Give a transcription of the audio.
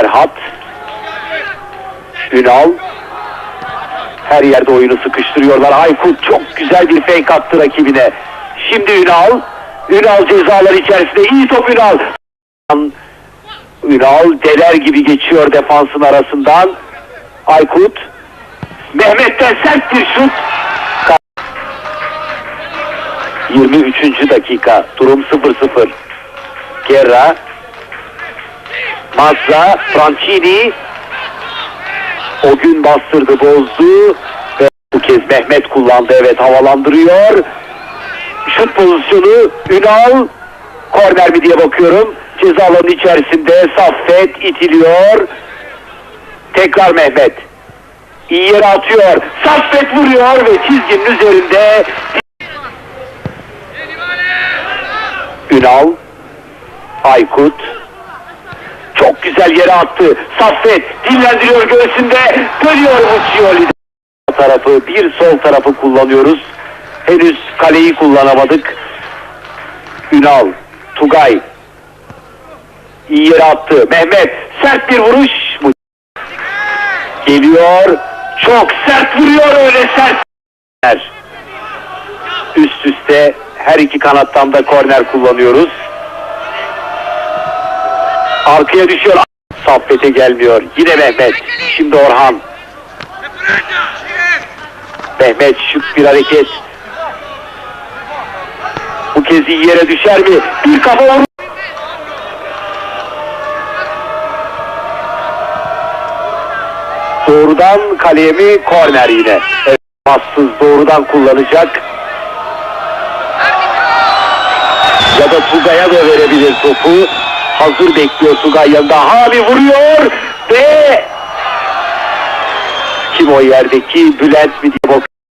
Ferhat. Ünal. Her yerde oyunu sıkıştırıyorlar. Aykut çok güzel bir fake attı rakibine. Şimdi Ünal. Ünal cezalar içerisinde. iyi top Ünal. Ünal deler gibi geçiyor defansın arasından. Aykut. Mehmet'ten sert bir şut. 23. dakika. Durum 0-0. Guerra. Mazza. Francini. O gün bastırdı bozdu. Ve bu kez Mehmet kullandı. Evet havalandırıyor. Şut pozisyonu Ünal. Korner mi diye bakıyorum. Ceza alanı içerisinde Saffet itiliyor. Tekrar Mehmet. İyi yere atıyor. Saffet vuruyor ve çizginin üzerinde Ünal, Aykut, güzel yere attı. Saffet dinlendiriyor göğsünde. Dönüyor Muccioli. tarafı, bir sol tarafı kullanıyoruz. Henüz kaleyi kullanamadık. Ünal, Tugay. iyi yere attı. Mehmet sert bir vuruş. Geliyor. Çok sert vuruyor öyle sert. Üst üste her iki kanattan da korner kullanıyoruz. Arkaya düşüyor. Saffet'e gelmiyor. Yine Mehmet. Şimdi Orhan. Mehmet şık bir hareket. Bu kez iyi yere düşer mi? Bir kafa vurur. Doğrudan kaleye mi? Korner yine. Evet, bassız doğrudan kullanacak. Ya da Tugay'a da verebilir topu. Hazır bekliyor Tugay yanında. Hami vuruyor ve kim o yerdeki Bülent mi diye bak.